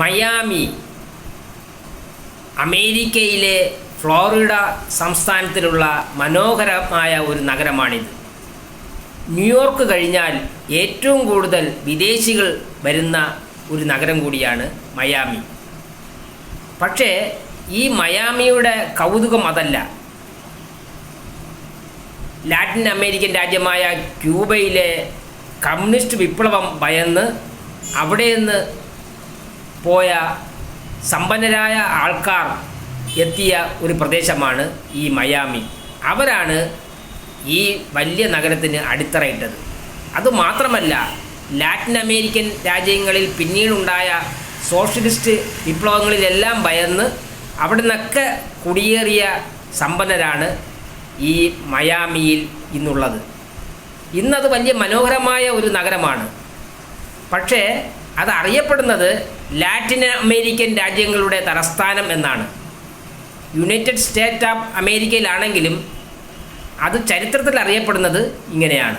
Miami അമേരിക്കയിലെ Florida സംസ്ഥാനത്തിലുള്ള മനോഹരമായ ഒരു നഗരമാണിത്. ന്യൂയോർക്ക് കഴിഞ്ഞാൽ ഏറ്റവും കൂടുതൽ വിദേശികൾ വരുന്ന ഒരു നഗരം കൂടിയാണ് മയാമി. പക്ഷേ ഈ മയാമിയുടെ കൗതുകം അതല്ല. ലാറ്റിൻ അമേരിക്കൻ രാജ്യമായ ക്യൂബയിലെ കമ്മ്യൂണിസ്റ്റ് വിപ്ലവം ഭയന്ന് അവിടെ നിന്ന് പോയ സമ്പന്നരായ ആൾക്കാർ എത്തിയ ഒരു പ്രദേശമാണ് ഈ മയാമി. അവരാണ് ഈ വലിയ നഗരത്തിന് അടിത്തറയിട്ടത്. അതുമാത്രമല്ല ലാറ്റിൻ അമേരിക്കൻ രാജ്യങ്ങളിൽ പിന്നീടുണ്ടായ സോഷ്യലിസ്റ്റ് വിപ്ലവങ്ങളിലെല്ലാം ഭയന്ന് അവിടെ നിന്നൊക്കെ കുടിയേറിയ സമ്പന്നരാണ് ഈ മയാമിയിൽ ഇന്നുള്ളത്. ഇന്നത് വലിയ മനോഹരമായ ഒരു നഗരമാണ്. പക്ഷേ അത് അറിയപ്പെടുന്നത് ലാറ്റിൻ അമേരിക്കൻ രാജ്യങ്ങളുടെ തലസ്ഥാനം എന്നാണ്. യുണൈറ്റഡ് സ്റ്റേറ്റ് ഓഫ് അമേരിക്കയിലാണെങ്കിലും അത് ചരിത്രത്തിൽ അറിയപ്പെടുന്നത് ഇങ്ങനെയാണ്.